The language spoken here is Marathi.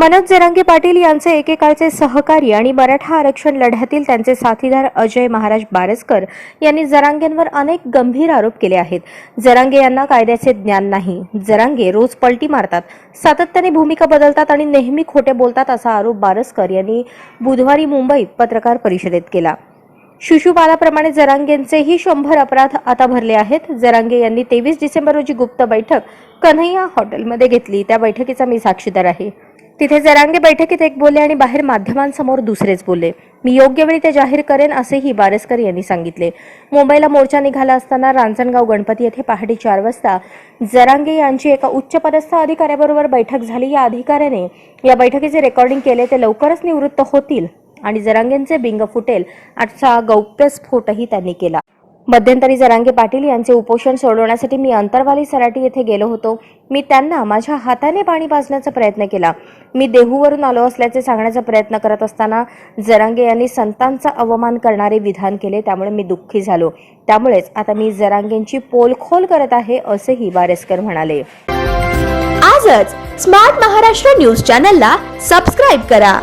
मनोज जरांगे पाटील यांचे एकेकाळचे सहकारी आणि मराठा आरक्षण लढ्यातील त्यांचे साथीदार अजय महाराज बारसकर यांनी जरांगेंवर अनेक गंभीर आरोप केले आहेत. जरांगे यांना कायद्याचे ज्ञान नाही. जरांगे रोज पलटी मारतात. सातत्याने भूमिका बदलतात आणि नेहमी खोटे बोलतात असा आरोप बारसकर यांनी बुधवारी मुंबईत पत्रकार परिषदेत केला. शिशुपालाप्रमाणे जरांगेंचेही शंभर अपराध आता भरले आहेत. जरांगे यांनी तेवीस डिसेंबर रोजी गुप्त बैठक कन्हैया हॉटेलमध्ये घेतली. त्या बैठकीचा मी साक्षीदार आहे. तिथे जरांगे बैठकीत एक बोलले आणि बाहेर माध्यमांसमोर दुसरेच बोलले. मी योग्य वेळी ते जाहीर करेन असेही बारसकर यांनी सांगितले. मुंबईला मोर्चा निघाला असताना रांजणगाव गणपती येथे पहाटे चार वाजता जरांगे यांची एका उच्चपदस्थ अधिकाऱ्याबरोबर बैठक झाली. या अधिकाऱ्याने या बैठकीचे रेकॉर्डिंग केले. ते लवकरच निवृत्त होतील आणि जरांगेंचे बिंग फुटेल असा गौप्यस्फोटही त्यांनी केला. मध्यंतरी जरांगे पाटील यांचे उपोषण सोडवण्यासाठी मी अंतरवाली सराटी येथे गेलो होतो. मी त्यांना माझ्या हाताने पाणी पाजण्याचा प्रयत्न केला. मी देहूवरून आलो असल्याचे सांगण्याचा प्रयत्न करत असताना जरांगे यांनी संतांचा अवमान करणारे विधान केले त्यामुळे मी दुःखी झालो. त्यामुळेच आता मी जरांगेंची पोलखोल करत आहे असेही बारेस्कर म्हणाले. आजच स्मार्ट महाराष्ट्र न्यूज चॅनलला सबस्क्राईब करा.